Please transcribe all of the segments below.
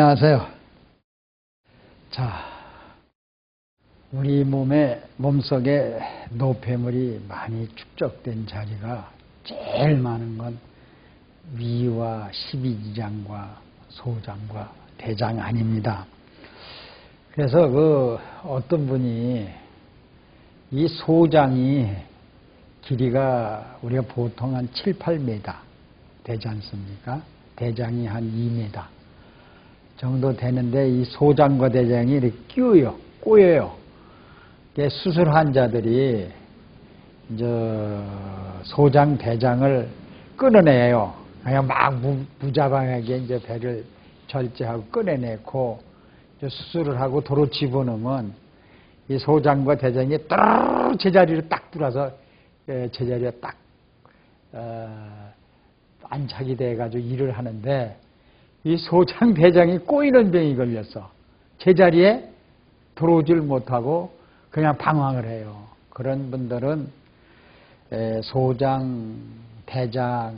안녕하세요. 자, 우리 몸에, 몸속에 노폐물이 많이 축적된 자리가 제일 많은 건 위와 십이지장과 소장과 대장 아닙니다. 그래서 그 어떤 분이 이 소장이 길이가 우리가 보통 한 7, 8m 되지 않습니까? 대장이 한 2m 정도 되는데 이 소장과 대장이 이렇게 끼어요. 꼬여요. 수술 환자들이 이제 소장, 대장을 끊어내요. 그냥 막 무 자방하게 이제 배를 절제하고 꺼내내고 수술을 하고 도로 집어넣으면 이 소장과 대장이 따르르 제자리로 딱 들어서 예, 제자리에 딱 어, 안착이 돼가지고 일을 하는데 이 소장 대장이 꼬이는 병이 걸렸어. 제자리에 들어오질 못하고 그냥 방황을 해요. 그런 분들은 소장, 대장,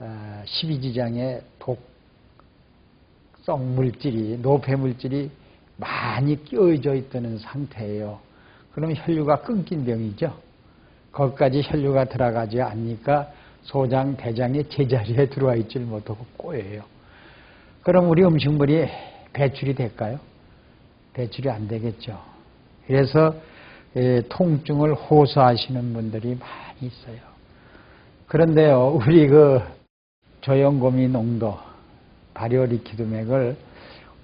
12지장의 어, 독성 물질이, 노폐 물질이 많이 끼어져 있다는 상태예요. 그럼 혈류가 끊긴 병이죠. 거기까지 혈류가 들어가지 않으니까 소장, 대장의 제자리에 들어와 있질 못하고 꼬여요. 그럼 우리 음식물이 배출이 될까요? 배출이 안 되겠죠. 그래서 통증을 호소하시는 분들이 많이 있어요. 그런데요, 우리 그 조영고미 농도, 발효리키드맥을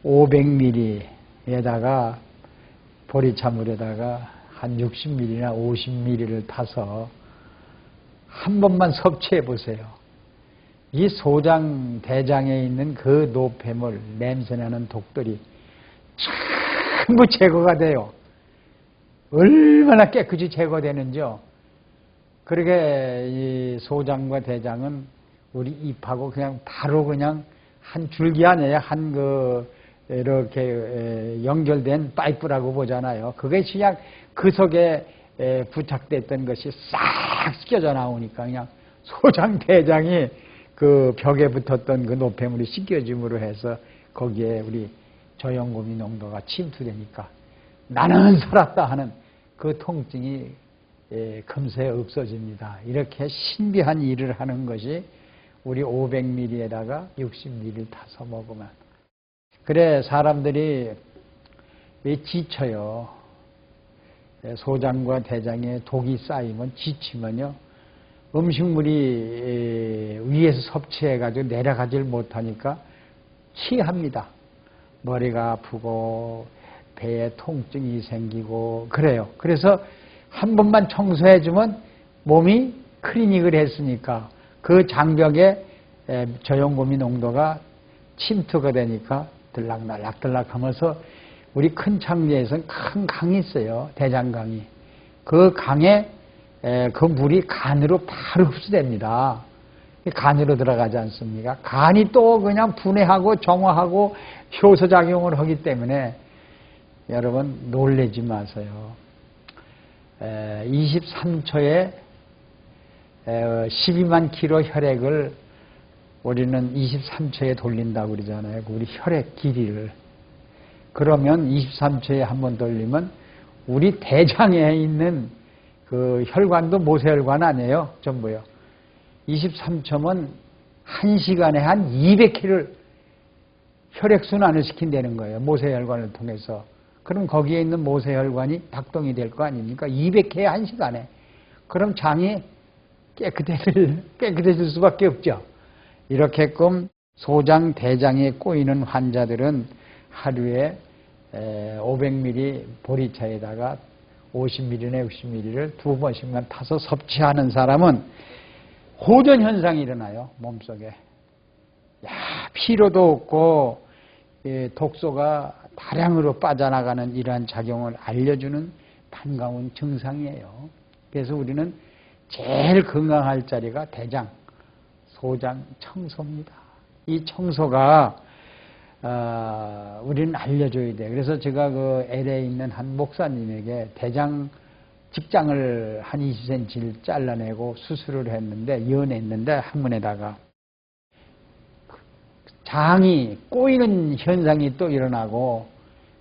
500ml에다가 보리차물에다가 한 60ml나 50ml를 타서 한 번만 섭취해 보세요. 이 소장, 대장에 있는 그 노폐물, 냄새나는 독들이 전부 제거가 돼요. 얼마나 깨끗이 제거되는지요. 그러게 이 소장과 대장은 우리 입하고 그냥 바로 그냥 한 줄기 아니에요. 한그 이렇게 연결된 파이프라고 보잖아요. 그게 그냥 그 속에 부착됐던 것이 싹 씻겨져 나오니까 그냥 소장 대장이 그 벽에 붙었던 그 노폐물이 씻겨짐으로 해서 거기에 우리 저염고미 농도가 침투되니까 나는 살았다 하는 그 통증이 금세 없어집니다. 이렇게 신비한 일을 하는 것이 우리 500ml에다가 60ml 타서 먹으면 그래 사람들이 왜 지쳐요. 소장과 대장에 독이 쌓이면 지치면요. 음식물이 위에서 섭취해가지고 내려가질 못하니까 취합니다. 머리가 아프고 배에 통증이 생기고 그래요. 그래서 한 번만 청소해주면 몸이 클리닉을 했으니까 그 장벽에 저용고미 농도가 침투가 되니까 들락날락 들락하면서 우리 큰 창리에서는 큰 강이 있어요. 대장강이. 그 강에 그 물이 간으로 바로 흡수됩니다. 간으로 들어가지 않습니까? 간이 또 그냥 분해하고 정화하고 효소작용을 하기 때문에 여러분 놀래지 마세요. 23초에 12만 킬로 혈액을 우리는 23초에 돌린다고 그러잖아요. 우리 혈액 길이를. 그러면 23초에 한 번 돌리면 우리 대장에 있는 그 혈관도 모세혈관 아니에요. 전부요. 23초면 1시간에 한 200kg를 혈액순환을 시킨다는 거예요. 모세혈관을 통해서. 그럼 거기에 있는 모세혈관이 작동이 될 거 아닙니까? 200회 1시간에. 그럼 장이 깨끗해질, 깨끗해질 수밖에 없죠. 이렇게끔 소장, 대장에 꼬이는 환자들은 하루에 500ml 보리차에다가 50ml나 60ml를 두 번씩만 타서 섭취하는 사람은 호전 현상이 일어나요. 몸속에. 야, 피로도 없고 독소가 다량으로 빠져나가는 이러한 작용을 알려주는 반가운 증상이에요. 그래서 우리는 제일 건강할 자리가 대장, 소장, 청소입니다. 이 청소가 어, 우리는 알려줘야 돼. 그래서 제가 그 LA에 있는 한 목사님에게 대장 직장을 한 20cm를 잘라내고 수술을 했는데, 이어냈는데, 한문에다가 장이 꼬이는 현상이 또 일어나고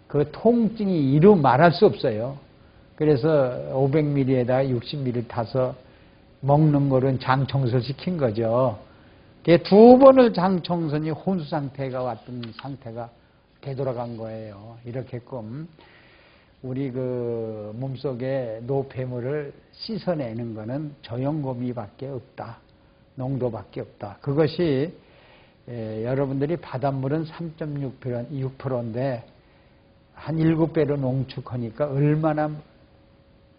그 통증이 이루 말할 수 없어요. 그래서 500ml에다 60ml 타서 먹는 거는 장 청소시킨 거죠. 두 번을 장 청소니 혼수 상태가 왔던 상태가 되돌아간 거예요. 이렇게끔 우리 그 몸속에 노폐물을 씻어내는 것은 저염고미밖에 없다. 농도밖에 없다. 그것이 에, 여러분들이 바닷물은 3.6%인데 한 7배로 농축하니까 얼마나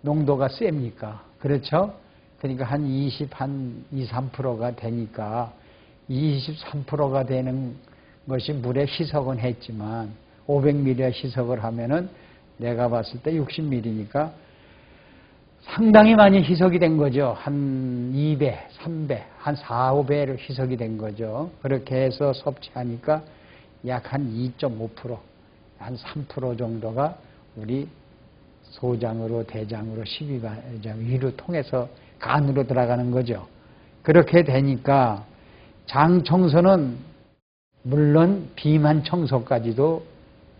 농도가 셉니까? 그렇죠? 그러니까 한 20, 한 2, 3%가 되니까 23%가 되는 것이 물에 희석은 했지만 500ml 희석을 하면은 내가 봤을 때 60ml니까 상당히 많이 희석이 된 거죠. 한 2배, 3배, 한 4, 5배로 희석이 된 거죠. 그렇게 해서 섭취하니까 약 한 2.5%, 한 3% 정도가 우리 소장으로, 대장으로, 십이장 위로 통해서 간으로 들어가는 거죠. 그렇게 되니까 장 청소는 물론 비만 청소까지도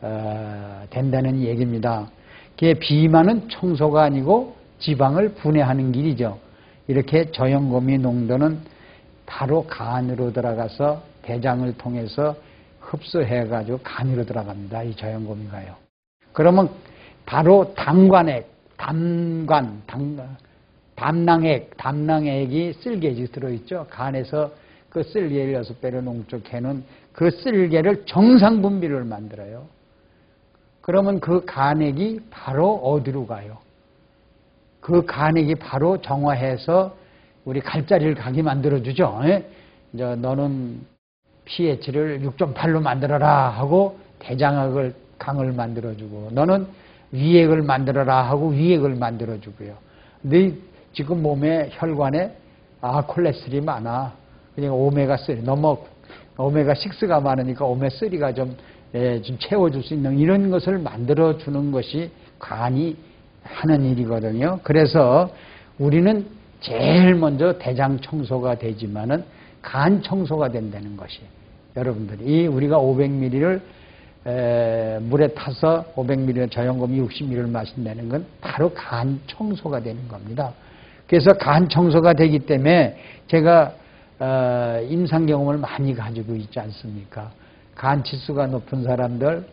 어, 된다는 얘기입니다. 그게 비만은 청소가 아니고 지방을 분해하는 길이죠. 이렇게 저염고미 농도는 바로 간으로 들어가서 대장을 통해서 흡수해가지고 간으로 들어갑니다. 이 저염고미가요. 그러면 바로 담관액, 담관, 담, 담낭액, 담낭액이 쓸개지 들어있죠. 간에서 그 쓸개를 여섯 배로 농축해놓은 그 쓸개를 정상 분비를 만들어요. 그러면 그 간액이 바로 어디로 가요? 그 간액이 바로 정화해서 우리 갈자리를 가게 만들어주죠. 예? 이제 너는 pH를 6.8로 만들어라 하고 대장액을 강을 만들어주고 너는 위액을 만들어라 하고 위액을 만들어주고요. 네 지금 몸에 혈관에 아 콜레스테롤이 많아. 그냥 오메가 3 너무 오메가 6가 많으니까 오메가 3가 좀, 예, 좀 채워줄 수 있는 이런 것을 만들어 주는 것이 간이 하는 일이거든요. 그래서 우리는 제일 먼저 대장 청소가 되지만은 간 청소가 된다는 것이 여러분들이 우리가 500ml를 에, 물에 타서 500ml 저염금 60ml를 마신다는 건 바로 간 청소가 되는 겁니다. 그래서 간 청소가 되기 때문에 제가 어, 임상 경험을 많이 가지고 있지 않습니까? 간 지수가 높은 사람들,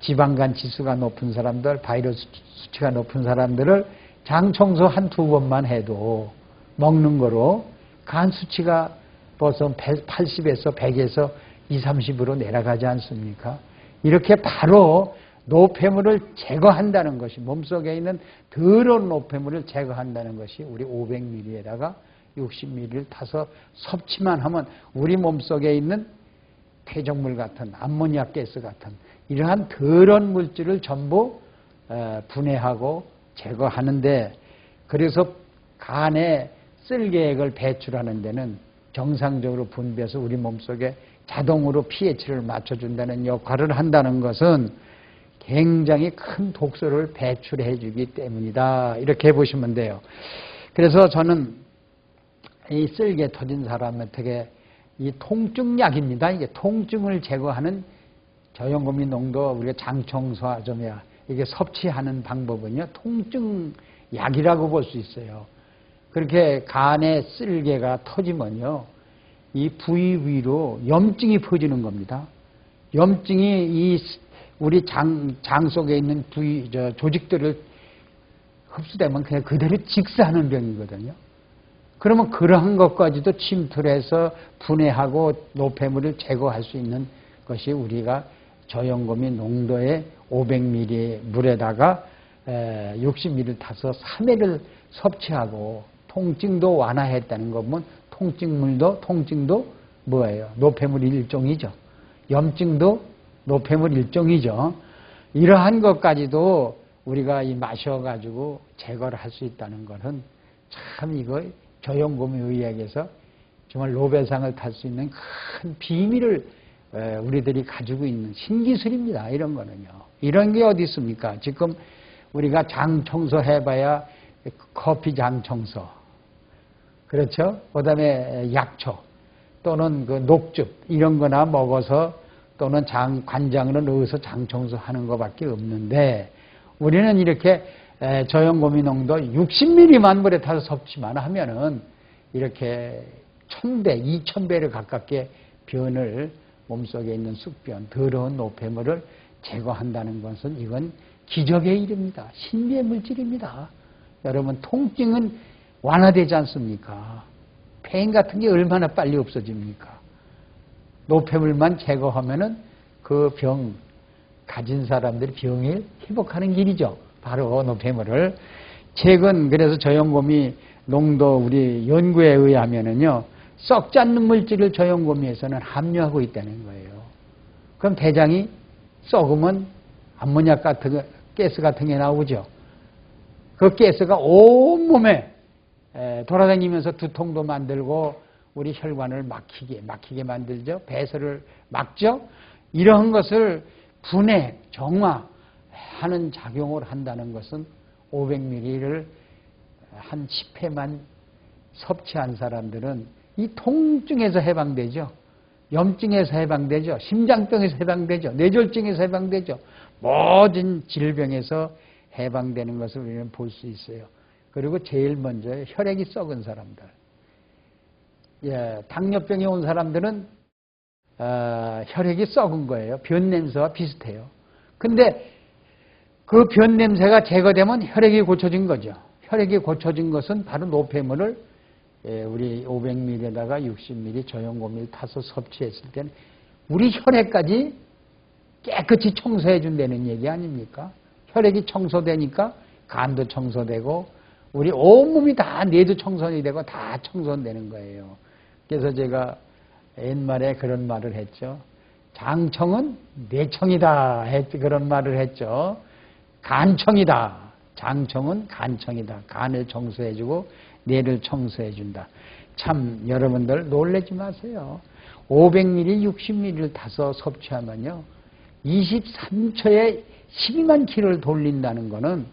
지방간 지수가 높은 사람들, 바이러스 수치가 높은 사람들을 장 청소 한 두 번만 해도 먹는 거로 간 수치가 벌써 80에서 100에서 20, 30으로 내려가지 않습니까? 이렇게 바로 노폐물을 제거한다는 것이 몸속에 있는 더러운 노폐물을 제거한다는 것이 우리 500ml에다가 60ml를 타서 섭취만 하면 우리 몸속에 있는 폐적물 같은 암모니아 가스 같은 이러한 더러운 물질을 전부 어, 분해하고 제거하는데 그래서 간에 쓸개액을 배출하는 데는 정상적으로 분비해서 우리 몸속에 자동으로 pH를 맞춰준다는 역할을 한다는 것은 굉장히 큰 독소를 배출해 주기 때문이다. 이렇게 보시면 돼요. 그래서 저는 이 쓸개 터진 사람한테 이 통증약입니다. 이게 통증을 제거하는 저염고미 농도 우리가 장청소하점이야. 이게 섭취하는 방법은요. 통증약이라고 볼 수 있어요. 그렇게 간에 쓸개가 터지면요. 이 부위 위로 염증이 퍼지는 겁니다. 염증이 이 우리 장, 장 속에 있는 부위, 저 조직들을 흡수되면 그냥 그대로 직사하는 병이거든요. 그러면 그러한 것까지도 침투를 해서 분해하고 노폐물을 제거할 수 있는 것이 우리가 저염고미 농도의 500ml 물에다가 60ml 타서 3회를 섭취하고 통증도 완화했다는 거 보면 통증물도 통증도 뭐예요? 노폐물 일종이죠. 염증도 노폐물 일종이죠. 이러한 것까지도 우리가 이 마셔가지고 제거를 할 수 있다는 것은 참 이거 조용곰이 의학에서 정말 노벨상을 탈 수 있는 큰 비밀을 우리들이 가지고 있는 신기술입니다. 이런 거는요. 이런 게 어디 있습니까? 지금 우리가 장 청소 해봐야 커피 장 청소. 그렇죠? 그 다음에 약초 또는 그 녹즙 이런 거나 먹어서 또는 장, 관장으로 넣어서 장 청소하는 것밖에 없는데 우리는 이렇게 에, 저염고미 농도 60ml만 물에 타서 섭취만 하면은 이렇게 천배, 이천배를 가깝게 변을 몸속에 있는 쑥변, 더러운 노폐물을 제거한다는 것은 이건 기적의 일입니다. 신비의 물질입니다. 여러분 통증은 완화되지 않습니까? 폐인 같은 게 얼마나 빨리 없어집니까? 노폐물만 제거하면은 그 병 가진 사람들이 병을 회복하는 길이죠. 바로 노폐물을. 최근 그래서 저염곰이 농도 우리 연구에 의하면은요 썩지 않는 물질을 저염곰이에서는 함유하고 있다는 거예요. 그럼 대장이 썩으면 암모니악 같은 가스 같은 게 나오죠. 그 가스가 온 몸에 돌아다니면서 두통도 만들고 우리 혈관을 막히게 막히게 만들죠. 배설을 막죠. 이런 것을 분해, 정화 하는 작용을 한다는 것은 500ml를 한 10회만 섭취한 사람들은 이 통증에서 해방되죠. 염증에서 해방되죠. 심장병에서 해방되죠. 뇌졸중에서 해방되죠. 모든 질병에서 해방되는 것을 우리는 볼 수 있어요. 그리고 제일 먼저 혈액이 썩은 사람들. 예, 당뇨병이 온 사람들은 어, 혈액이 썩은 거예요. 변 냄새와 비슷해요. 근데 그 변 냄새가 제거되면 혈액이 고쳐진 거죠. 혈액이 고쳐진 것은 바로 노폐물을 예, 우리 500ml에다가 60ml 저염고미를 타서 섭취했을 때는 우리 혈액까지 깨끗이 청소해 준다는 얘기 아닙니까? 혈액이 청소되니까 간도 청소되고 우리 온몸이 다 뇌도 청소이 되고 다 청소되는 거예요. 그래서 제가 옛말에 그런 말을 했죠. 장청은 뇌청이다 했 그런 말을 했죠. 간청이다. 장청은 간청이다. 간을 청소해주고 뇌를 청소해준다. 참 여러분들 놀라지 마세요. 500ml, 60ml를 타서 섭취하면요. 23초에 12만 킬로를 돌린다는 거는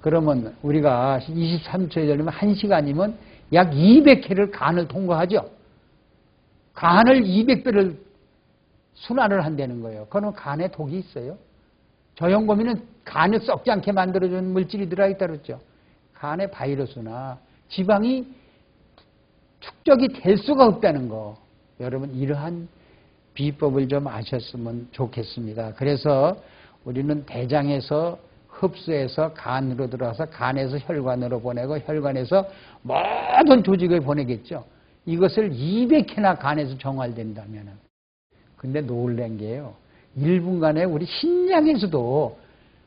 그러면 우리가 23초에 돌리면 1시간이면 약 200회를 간을 통과하죠. 간을 200배를 순환을 한다는 거예요. 그러면 간에 독이 있어요. 저염고미는 간을 썩지 않게 만들어주는 물질이 들어있다 그랬죠. 간에 바이러스나 지방이 축적이 될 수가 없다는 거. 여러분 이러한 비법을 좀 아셨으면 좋겠습니다. 그래서 우리는 대장에서 흡수해서 간으로 들어와서 간에서 혈관으로 보내고 혈관에서 모든 조직을 보내겠죠. 이것을 200회나 간에서 정활된다면 근데 놀란 게요. 1분간에 우리 신장에서도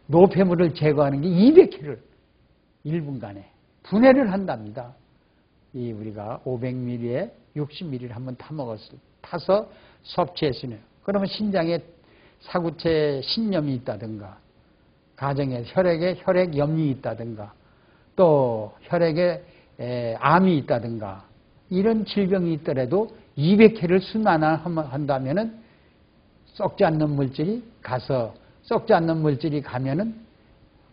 노폐물을 제거하는 게 200회를 1분간에 분해를 한답니다. 이 우리가 500ml에 60ml를 한번 타먹었을 타서 섭취했으면 그러면 신장에 사구체 신염이 있다든가 가정에 혈액에 혈액 염이 있다든가 또 혈액에 암이 있다든가 이런 질병이 있더라도 200회를 순환한다면은 썩지 않는 물질이 가서 썩지 않는 물질이 가면은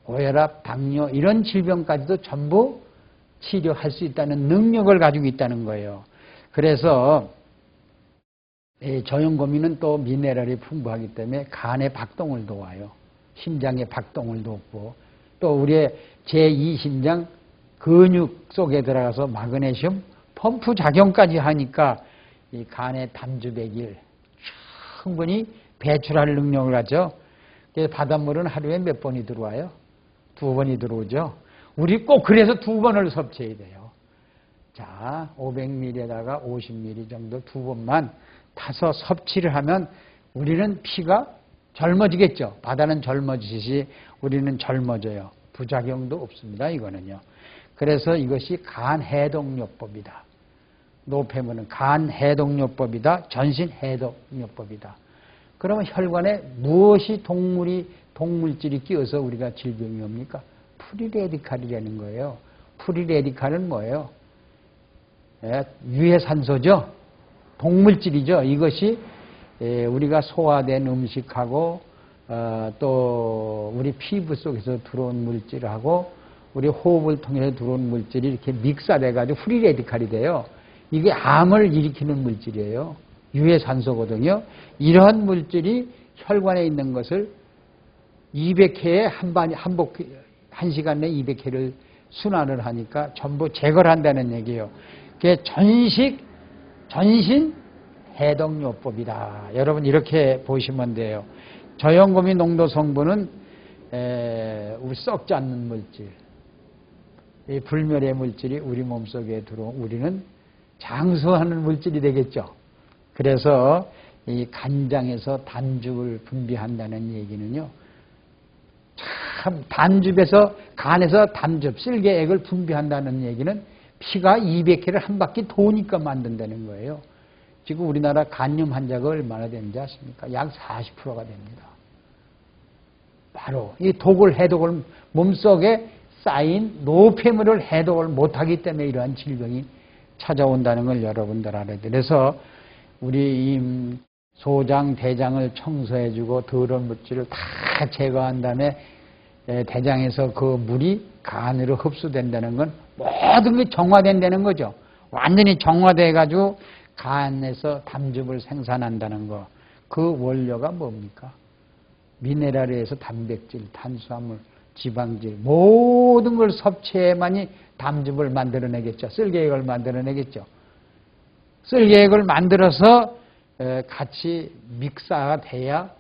고혈압, 당뇨 이런 질병까지도 전부 치료할 수 있다는 능력을 가지고 있다는 거예요. 그래서 저염고미는 또 미네랄이 풍부하기 때문에 간의 박동을 도와요. 심장의 박동을 돕고 또 우리의 제2심장 근육 속에 들어가서 마그네슘 펌프 작용까지 하니까 이 간의 담주백일 충분히 배출할 능력을 가져. 바닷물은 하루에 몇 번이 들어와요? 두 번이 들어오죠. 우리 꼭 그래서 두 번을 섭취해야 돼요. 자, 500ml에다가 50ml 정도 두 번만 타서 섭취를 하면 우리는 피가 젊어지겠죠. 바다는 젊어지듯이 우리는 젊어져요. 부작용도 없습니다. 이거는요. 그래서 이것이 간해독요법이다. 노폐물은 간 해독요법이다. 전신 해독요법이다. 그러면 혈관에 무엇이 동물이 동물질이 끼어서 우리가 질병이 옵니까? 프리레디칼이라는 거예요. 프리레디칼은 뭐예요? 예, 유해산소죠. 동물질이죠. 이것이 예, 우리가 소화된 음식하고 어, 또 우리 피부 속에서 들어온 물질하고 우리 호흡을 통해서 들어온 물질이 이렇게 믹사돼 가지고 프리레디칼이 돼요. 이게 암을 일으키는 물질이에요. 유해산소거든요. 이러한 물질이 혈관에 있는 것을 200회에 한 반, 한 복, 한 시간 내에 200회를 순환을 하니까 전부 제거를 한다는 얘기예요. 그게 전식, 전신 해독요법이다. 여러분 이렇게 보시면 돼요. 저염금이 농도 성분은 에, 우리 썩지 않는 물질, 이 불멸의 물질이 우리 몸속에 들어 우리는 장수하는 물질이 되겠죠. 그래서 이 간장에서 단죽을 분비한다는 얘기는요. 참 단죽에서 간에서 단죽, 쓸개액을 분비한다는 얘기는 피가 200회를 한 바퀴 도니까 만든다는 거예요. 지금 우리나라 간염 환자가 얼마나 되는지 아십니까? 약 40%가 됩니다. 바로 이 독을 해독을 몸속에 쌓인 노폐물을 해독을 못하기 때문에 이러한 질병이 찾아온다는 걸 여러분들 알아야 돼요. 그래서 우리 이 소장, 대장을 청소해주고 더러운 물질을 다 제거한 다음에 대장에서 그 물이 간으로 흡수된다는 건 모든 게 정화된다는 거죠. 완전히 정화돼가지고 간에서 담즙을 생산한다는 거. 그 원료가 뭡니까? 미네랄에서 단백질, 탄수화물, 지방질 모든 걸 섭취해만이 담즙을 만들어내겠죠. 쓸개액을 만들어내겠죠. 쓸개액을 만들어서 같이 믹사가 돼야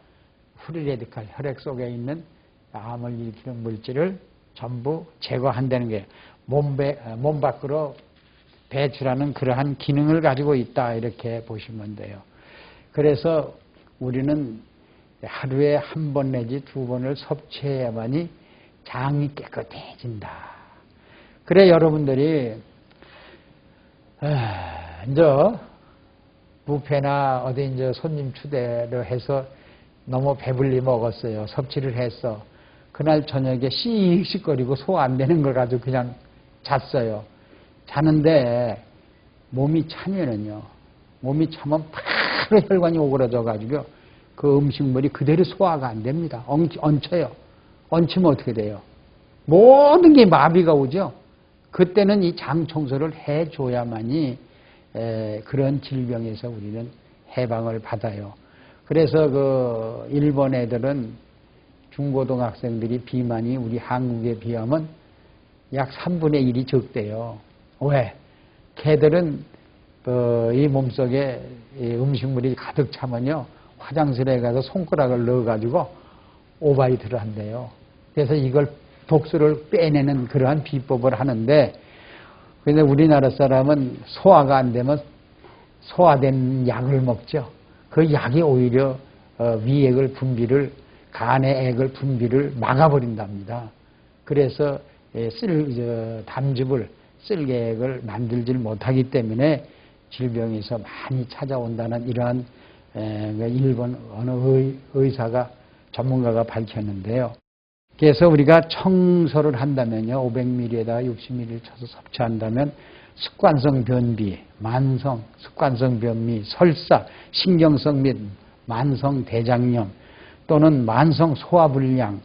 프리레디칼 혈액 속에 있는 암을 일으키는 물질을 전부 제거한다는 게 몸, 몸 밖으로 배출하는 그러한 기능을 가지고 있다 이렇게 보시면 돼요. 그래서 우리는 하루에 한 번 내지 두 번을 섭취해야만이 장이 깨끗해진다. 그래 여러분들이 이제 부페나 어디 이제 손님 추대를 해서 너무 배불리 먹었어요. 섭취를 했어. 그날 저녁에 씩씩거리고 소화 안 되는 걸 가지고 그냥 잤어요. 자는데 몸이 차면은요. 몸이 차면 바로 혈관이 오그라져 가지고 그 음식물이 그대로 소화가 안 됩니다. 얹혀요. 얹히면 어떻게 돼요? 모든 게 마비가 오죠. 그때는 이 장 청소를 해줘야만이 그런 질병에서 우리는 해방을 받아요. 그래서 그 일본 애들은 중고등학생들이 비만이 우리 한국에 비하면 약 3분의 1이 적대요. 왜? 걔들은 그 이 몸속에 음식물이 가득 차면요. 화장실에 가서 손가락을 넣어가지고 오바이트를 한대요. 그래서 이걸 독소를 빼내는 그러한 비법을 하는데 근데 우리나라 사람은 소화가 안 되면 소화된 약을 먹죠. 그 약이 오히려 어, 위액을 분비를 간의 액을 분비를 막아버린답니다. 그래서 예, 쓸 담즙을 쓸개액을 만들질 못하기 때문에 질병에서 많이 찾아온다는 이러한 그 일본 어느 의사가 전문가가 밝혔는데요. 그래서 우리가 청소를 한다면요, 500ml에다 60ml 쳐서 섭취한다면 습관성 변비, 만성, 습관성 변비, 설사, 신경성 및 만성 대장염 또는 만성 소화불량,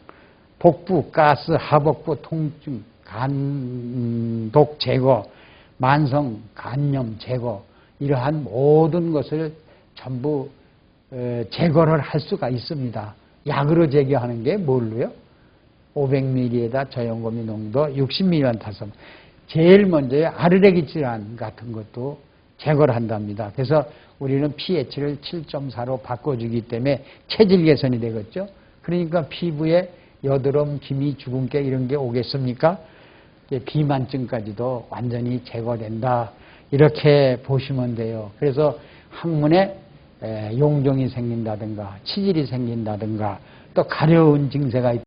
복부, 가스, 하복부 통증, 간독 제거, 만성 간염 제거 이러한 모든 것을 전부 제거를 할 수가 있습니다. 약으로 제거하는 게 뭘로요? 500ml에다 저염고미 농도 60ml만 타서 제일 먼저 아르레기 질환 같은 것도 제거를 한답니다. 그래서 우리는 pH를 7.4로 바꿔주기 때문에 체질 개선이 되겠죠. 그러니까 피부에 여드름, 기미, 주근깨 이런 게 오겠습니까? 비만증까지도 완전히 제거된다. 이렇게 보시면 돼요. 그래서 항문에 용종이 생긴다든가 치질이 생긴다든가 또 가려운 증세가 있다.